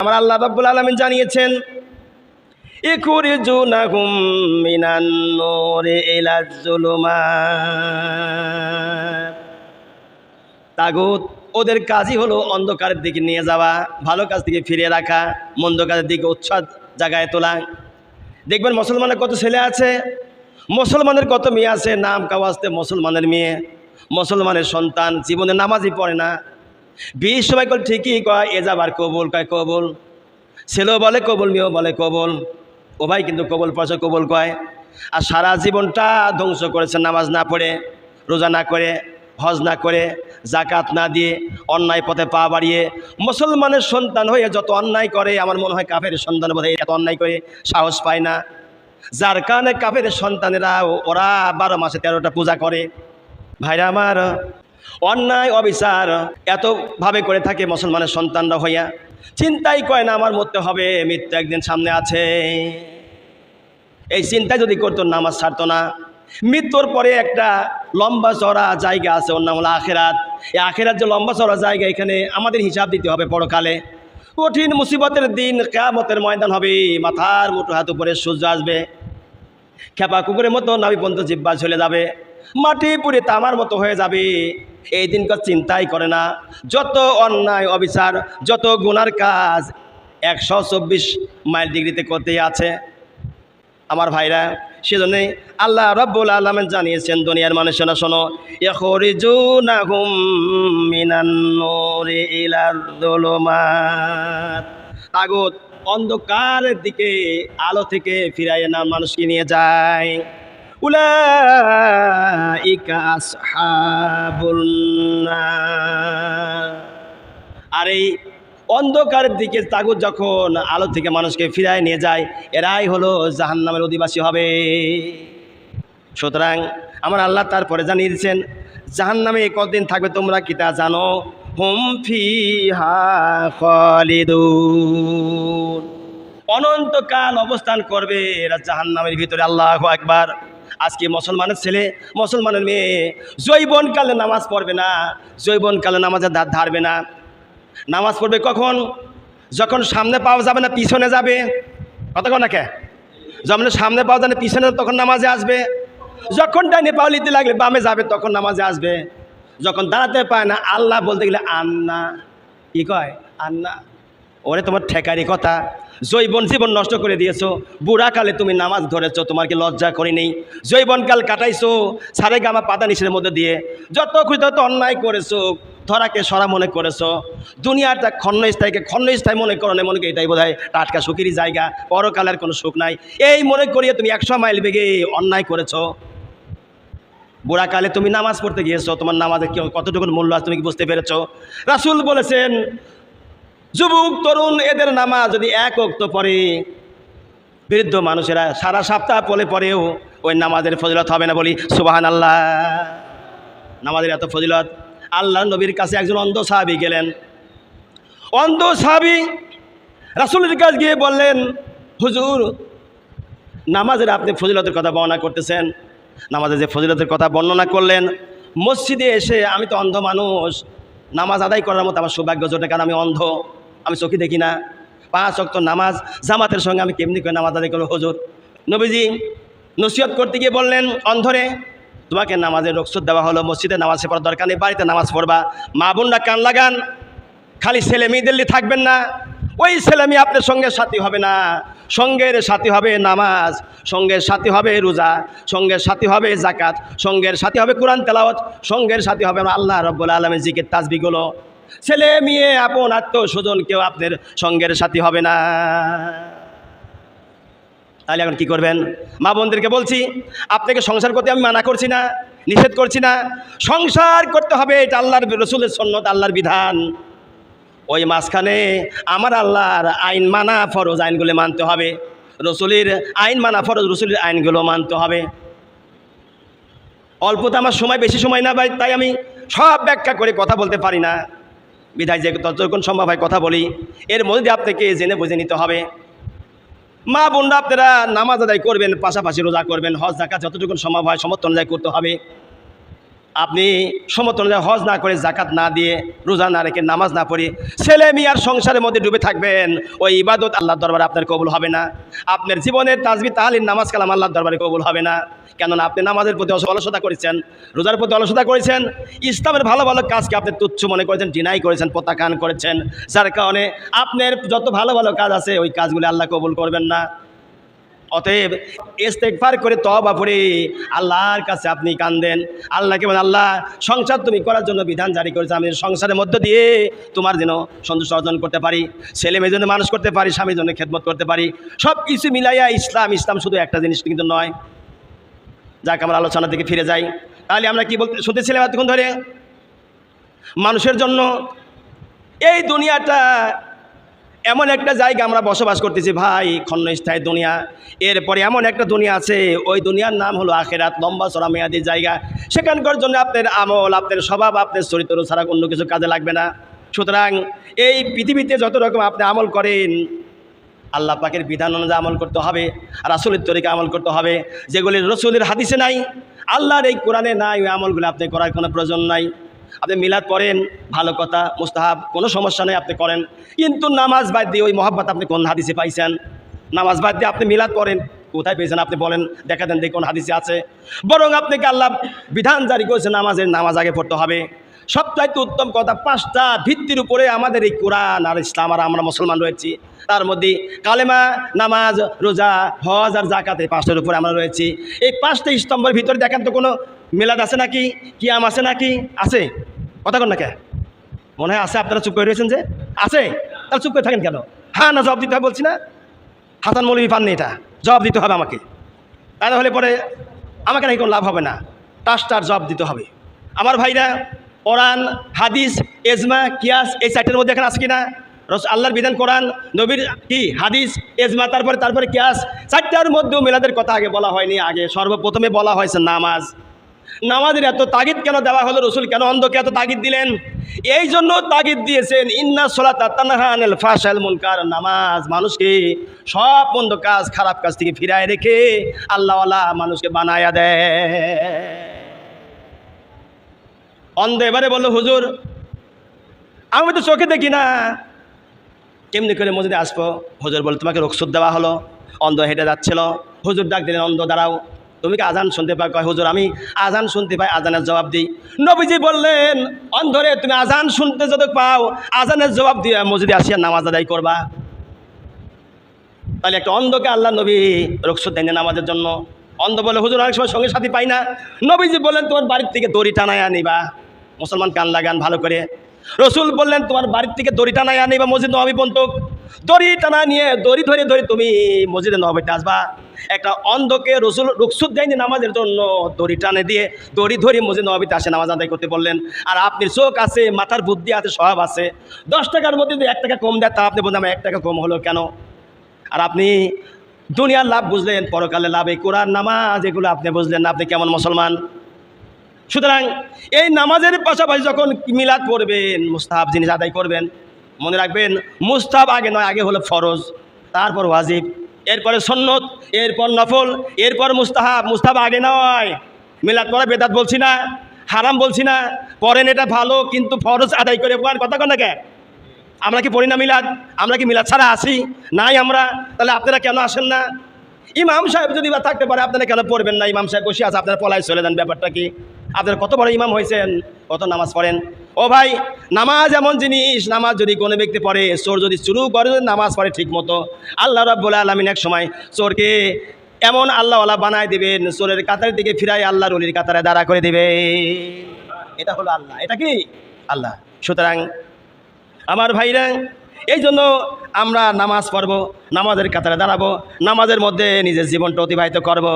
আমার আল্লাহ রাব্বুল আলামিন জানিয়েছেন, ইখরিজুনাহুম মিনান নূরি ইলা যুলুমাত। তাগুত, ওদের কাজই হলো অন্ধকারের দিকে নিয়ে যাওয়া, ভালো কাজ থেকে ফিরিয়ে রাখা, মন্দ কাজের দিকে উৎসাহ জাগায় তোলা। দেখবেন মুসলমানের কত ছেলে আছে, মুসলমানের কত মেয়ে আছে, নাম কাওয়াজতে মুসলমানের মেয়ে, মুসলমানের সন্তান জীবনে নামাজই পড়ে না বিয়ের সময় কল ঠিকই কয়। এ যাবার কবুল কয়, কবুল। ছেলেও বলে, কবুল, মেয়েও বলে, কবুল। ও ভাই কিন্তু কবুল পয়সা কবুল কয়। আর সারা জীবনটা ধ্বংস করেছে, নামাজ না পড়ে, রোজা না করে, হজ না করে জাকাত না দিয়ে, অন্যায় পথে পা বাড়িয়ে, মুসলমানের সন্তান হয়ে যত অন্যায় করে, আমার মনে হয় কাফের সন্তান বোধ এত অন্যায় করে সাহস পায় না। যার কারণে কাফের সন্তানেরা ওরা বারো মাসে তেরোটা পূজা করে। ভাইরা আমার অন্যায়, অবিচার এতভাবে করে থাকে মুসলমানের সন্তানরা হইয়া। চিন্তাই কয় না আমার মরতে হবে, মৃত্যু একদিন সামনে আছে। এই চিন্তায় যদি করতো, নামাজ ছাড়তো না। মৃত্যুর পরে একটা লম্বা চড়া জায়গা আছে, ওর নাম হলো আখেরাত। এই আখেরাত যে লম্বা চড়া জায়গা, এখানে আমাদের হিসাব দিতে হবে পরকালে। কঠিন মুসিবতের দিন, কেয়ামতের ময়দান হবে, মাথার মুঠো হাত উপরে সূর্য আসবে। খেপা কুকুরের মতো নাবি পর্যন্ত জিব্বা চলে যাবে। মাটি পুড়ে তামার মতো হয়ে যাবে। এই দিনকার চিন্তাই করে না। যত অন্যায়, অবিচার, যত গুনার কাজ একশো চব্বিশ মাইল ডিগ্রিতে করতেই আছে। আমার ভাইরা, সেজন্যই আল্লাহ রব্বুল আলমেন জানিয়েছেন, দুনিয়ার মানুষেরা শোনো তাগুত অন্ধকারের দিকে, আলো থেকে ফিরাইয়ে না মানুষকে নিয়ে যায়। আর এই অন্ধকারের দিকে তাগুত যখন আলো থেকে মানুষকে ফিরায় নিয়ে যায়, এরাই হলো জাহান্নামের অধিবাসী হবে। সুতরাং আমার আল্লাহ তারপরে জানিয়ে দিচ্ছেন জাহান্নামে কতদিন থাকবে তোমরা কি তা জানো? হুম খালিদুন। অনন্তকাল অবস্থান করবে এরা জাহান্নামের ভিতরে, আল্লাহ একবার আজকে মুসলমানের ছেলে, মুসলমানের মেয়ে। জৈবনকালে নামাজ পড়বে না জৈবনকালে নামাজের ধার ধারবে না। নামাজ পড়বে কখন? যখন সামনে পাওয়া যাবে না, পিছনে যাবে। কতক্ষণ না কে? যখন সামনে পাওয়া যাবে না, পিছনে তখন নামাজে আসবে। যখন ডাইনে পাও লিতে লাগলে বামে যাবে, তখন নামাজে আসবে। যখন দাঁড়াতে পায় না, আল্লাহ বলতে গেলে আন্না। কি কয়? আন্না। ওরে তোমার ঠেকারি কথা জৈবন জীবন নষ্ট করে দিয়েছ বুড়াকালে তুমি নামাজ ধরেছো, তোমার কি লজ্জা করি নেই? জৈবনকাল কাটাইছো, সারে গামা পাতা নিচের মধ্যে দিয়ে, যত খুঁজে তত অন্যায় করেছ, ধরাকে সরা মনে করেছ দুনিয়াটা ক্ষণস্থায়ীকে ক্ষণস্থায়ী মনে করো না, মনে করি এটাই বোধ হয় টাটকা সুখেরই জায়গা পরকালের কোনো সুখ নাই। এই মনে করিয়ে তুমি একশো মাইল বেগে অন্যায় করেছ। বুড়াকালে তুমি নামাজ পড়তে গিয়েছো, তোমার নামাজে কেউ কতটুকু মূল্য আছে তুমি কি বুঝতে পেরেছ? রাসুল বলেছেন যুবক, তরুণ, এদের নামাজ যদি এক অক্ত পরে বৃদ্ধ মানুষেরা সারা সপ্তাহ পরে পরেও ওই নামাজের ফজিলত হবে না বলি সুবাহান আল্লাহ নামাজের এত ফজিলত আল্লাহ নবীর কাছে একজন অন্ধ সাহাবি গেলেন। অন্ধ সাহাবি রাসুলের কাছে গিয়ে বললেন, হুজুর, নামাজের আপনি ফজিলতের কথা বর্ণনা করতেছেন। নামাজের যে ফজিলতের কথা বর্ণনা করলেন, মসজিদে এসে আমি তো অন্ধ মানুষ, নামাজ আদায় করার মতো আমার সৌভাগ্য জোটে কারণ আমি অন্ধ। আমি চোখে দেখি না। পাঁচ অক্ত নামাজ, জামাতের সঙ্গে আমি কেমনি করে নামাজ আদায় করব হুজুর? নবীজি নসিহত করতে গিয়ে বললেন, অন্ধরে, তোমাকে নামাজের রকসত দেওয়া হলো, মসজিদে নামাজ পড়ার দরকার নেই, বাড়িতে নামাজ পড়বা। মা বোনরা কান লাগান, খালি ছেলে মেয়েদের নিয়ে থাকবেন না। ওই ছেলে মেয়ে আপনার সঙ্গে সাথী হবে না। সঙ্গের সাথী হবে নামাজ, সঙ্গের সাথী হবে রোজা, সঙ্গের সাথী হবে জাকাত সঙ্গের সাথী হবে কোরআন তেলাওয়াত, সঙ্গের সাথী হবে আল্লাহ রব্বুল আলমের জিকের তাজবিগুলো ছেলে মেয়ে, আপন আত্মীয় স্বজন কেউ আপনার সঙ্গের সাথী হবে না। তাহলে এখন কি করবেন? মা বোনদেরকে বলছি, আপনাকে সংসার করতে আমি মানা করছি না, নিষেধ করছি না। সংসার করতে হবে, এটা আল্লাহর রসুলের সন্ন্যত, আল্লাহর বিধান। ওই মাঝখানে আমার আল্লাহর আইন মানা ফরজ আইনগুলো মানতে হবে। রসুলের আইন মানা ফরজ, রসুলের আইনগুলো মানতে হবে। অল্প তো আমার সময়, বেশি সময় না ভাই তাই আমি সব ব্যাখ্যা করে কথা বলতে পারি না। বিধায় যে যতক্ষণ সম্ভব হয় কথা বলি। এর মধ্যে দিয়ে আপনাকে জেনে বুঝে নিতে হবে। মা বোনরা আপনারা নামাজ আদায় করবেন, পাশাপাশি রোজা করবেন, হজ জাকাত যতটুকু সম্ভব হয় সমর্থন আদায় করতে হবে। আপনি অনুযায়ী হজ না করে জাকাত না দিয়ে রোজা না রেখে নামাজ না পড়ে ছেলে মেয়ার সংসারের মধ্যে ডুবে থাকবেন, ওই ইবাদত আল্লাহ দরবারে আপনার কবুল হবে না। আপনার জীবনের তাজবি তাহলিন নামাজ কালাম আল্লাহর দরবারে কবুল হবে না। কেননা আপনি নামাজের প্রতি অলসতা করেছেন, রোজার প্রতি অলসতা করেছেন, ইসলামের ভালো ভালো কাজকে আপনি তুচ্ছ মনে করেছেন ডিনাই করেছেন, প্রত্যাখ্যান করেছেন। যার কারণে আপনার যত ভালো ভালো কাজ আছে, ওই কাজগুলি আল্লাহ কবুল করবেন না। অতএব ইস্তেকফার করে তবা পড়ে আল্লাহর কাছে আপনি কান্দেন। আল্লাহকে বলেন, আল্লাহ, সংসার তুমি করার জন্য বিধান জারি করেছে। আমি সংসারের মধ্য দিয়ে তোমার যেন সন্তুষ্ট অর্জন করতে পারি। ছেলে মেয়ের জন্য মানুষ করতে পারি, স্বামীর জন্য খেদমত করতে পারি। সব কিছু মিলাইয়া ইসলাম ইসলাম শুধু একটা জিনিস কিন্তু নয়। যাক, আমরা আলোচনা থেকে ফিরে যাই। তাহলে আমরা কি বলতে শুনতেছিলাম এতক্ষণ ধরে? মানুষের জন্য এই দুনিয়াটা এমন একটা জায়গা আমরা বসবাস করতেছি, ভাই, ক্ষণস্থায়ী দুনিয়া। এরপরে এমন একটা দুনিয়া আছে, ওই দুনিয়ার নাম হলো আখেরাত, লম্বা চড়া মেয়াদি জায়গা। সেখানকার জন্য আপনার আমল, আপনার স্বভাব, আপনার চরিত্র ছাড়া অন্য কিছু কাজে লাগবে না। সুতরাং এই পৃথিবীতে যত রকম আপনি আমল করেন, আল্লাহ পাকের বিধান অনুযায়ী আমল করতে হবে, রাসুলের তরিকা আমল করতে হবে। যেগুলি রসুলের হাদিসে নাই, আল্লাহর এই কোরআনে নাই, ওই আমলগুলো আপনি করার কোনো প্রয়োজন নাই। আপনি মিলাদ করেন ভালো কথা, মুস্তাহাব, কোনো সমস্যা নেই, আপনি করেন। কিন্তু নামাজ বাদ দিয়ে ওই মহাব্বত আপনি কোন হাদিসে পাইছেন? নামাজ বাদ দিয়ে আপনি মিলাদ করেন কোথায় পেয়েছেন আপনি বলেন, দেখা দেন দেখুন হাদিসে আছে। বরং আপনাকে আল্লাহ বিধান জারি করেছে নামাজের, নামাজ আগে পড়তে হবে? সবচাইতে উত্তম কথা, পাঁচটা ভিত্তির উপরে আমাদের এই কোরআন আর ইসলাম আর আমরা মুসলমান রয়েছি। তার মধ্যে কালেমা, নামাজ, রোজা, হজ আর জাকাত এই পাঁচটার উপরে আমরা রয়েছি। এই পাঁচটা স্তম্ভের ভিতরে দেখেন তো কোনো মেলাদ আছে নাকি? কিয়াম আছে নাকি? আছে। কথা কন না কে? মনে হয় আছে, আপনারা চুপ করে রয়েছেন যে। আছে। তাহলে চুপ করে থাকেন কেন? হ্যাঁ না, জবাব দিতে হবে বলছি না? হাসান মৌলবী পাননি এটা। জবাব দিতে হবে আমাকে। তাহলে হলে পরে আমাকে নাকি কোনো লাভ হবে না। টাস্টার জবাব দিতে হবে। আমার ভাইরা, কোরআন, হাদিস, এজমা, কিয়াস এই চারটের মধ্যে এখানে আছে কিনা? রস আল্লাহর বিধান কোরআন, নবীর কি? হাদিস, এজমা, তারপরে তারপরে কিয়াস। চারটার মধ্যেও মেলাদের কথা আগে বলা হয়নি। আগে সর্বপ্রথমে বলা হয়েছে নামাজ। নামাজের এত তাগিদ কেন দেওয়া হলো? রসুল কেন অন্ধকে এত তাগিদ দিলেন? এই জন্য তাগিদ দিয়েছেন, ইন্না সোলাতা তানহানেল ফাশাল মুনকার নামাজ মানুষকে সব বন্ধ কাজ, খারাপ কাজ থেকে ফিরায় রেখে আল্লাহওয়ালা মানুষকে বানায়া দেয়। অন্ধ এবারে বলল, হুজুর, আমি তো চোখে দেখি না। কেমনি করে মসজিদে আসব? হুজুর বলে তোমাকে রোকসুদ দেওয়া হলো, অন্ধ হেঁটে যাচ্ছিল। হুজুর ডাক দিলেন, অন্ধ, দাঁড়াও। তুমি কি আজান শুনতে পাই কয়, হুজুর, আমি আজান শুনতে পাই, আজানের জবাব দিই। নবীজি বললেন, অন্ধরে তুমি আজান শুনতে যদি পাও, আজানের জবাব দিয়ে মসজিদে আসিয়া নামাজ আদায় করবা। তাহলে একটা অন্ধকে আল্লাহ নবী রোকসুদ দেন নামাজের জন্য। অন্ধ বলে, হুজুর, অনেক সময় সঙ্গে সাথী পাই না। নবীজি বললেন, তোমার বাড়ির থেকে দড়ি টানায় আনিবা। মুসলমান কান লাগান ভালো করে। রসুল বললেন, তোমার বাড়ির থেকে দড়ি টানায় আনিবা মসজিদ নবী পন্তক দড়ি টানা নিয়ে দড়ি ধরে ধরে তুমি মসজিদে নবীতে আসবা। একটা অন্ধকে রসুল রুকসুদ দেয়নি নামাজের জন্য। দড়ি টানে দিয়ে, দড়ি ধরে মসজিদ নবীতে আসে, নামাজ আদায় করতে বললেন, আর আপনি চোখ আছে, মাথার বুদ্ধি আছে স্বভাব আছে। দশ টাকার মধ্যে যদি এক টাকা কম দেয়, তা আপনি আমার এক টাকা কম হলো কেন? আর আপনি দুনিয়ার লাভ বুঝলেন, পরকালে লাভ, এই কোরআন নামাজ, এগুলো আপনি বুঝলেন আপনি কেমন মুসলমান? সুতরাং এই নামাজের পাশাপাশি যখন মিলাদ পড়বেন, মুস্তাহাব জিনিস আদায় করবেন, মনে রাখবেন, মুস্তাহাব আগে নয়, আগে হলো ফরজ, তারপর ওয়াজিব। এরপরে সন্নত এরপর নফল, এরপর মুস্তাহাব। মুস্তাহাব আগে নয়। মিলাদ পড়া বেদাত বলছি না, হারাম বলছি না। পড়েন এটা ভালো, কিন্তু ফরজ আদায় করে পড়ার কথা কোন কে? আমরা কি পড়ি না মিলাদ? আমরা কি মিলাদ ছাড়া আসি? নাই আমরা? তাহলে আপনারা কেন আসেন না? ইমাম সাহেব যদি বা থাকতে পারে, আপনারা কেন পড়বেন না? ইমাম সাহেব বসে আছে, আপনারা পলায় চলে যান, ব্যাপারটা কি? আপনারা কত বড় ইমাম হয়েছেন, কত নামাজ পড়েন। ও ভাই, নামাজ এমন জিনিস, নামাজ যদি কোনো ব্যক্তি পড়ে, চোর যদি শুরু করে নামাজ পড়ে ঠিক মতো। আল্লাহ রাব্বুল আলমিন এক সময় চোরকে এমন আল্লাহওয়ালা বানায় দিবেন, চোরের কাতারের দিকে ফিরাই আল্লাহর অলির কাতারে দাঁড়া করে দেবে। এটা হলো আল্লাহ, এটা কি? আল্লাহ। সুতরাং আমার ভাইরা এই জন্য আমরা নামাজ পড়ব, নামাজের কাতারে দাঁড়াবো, নামাজের মধ্যে নিজের জীবনটা অতিবাহিত করব।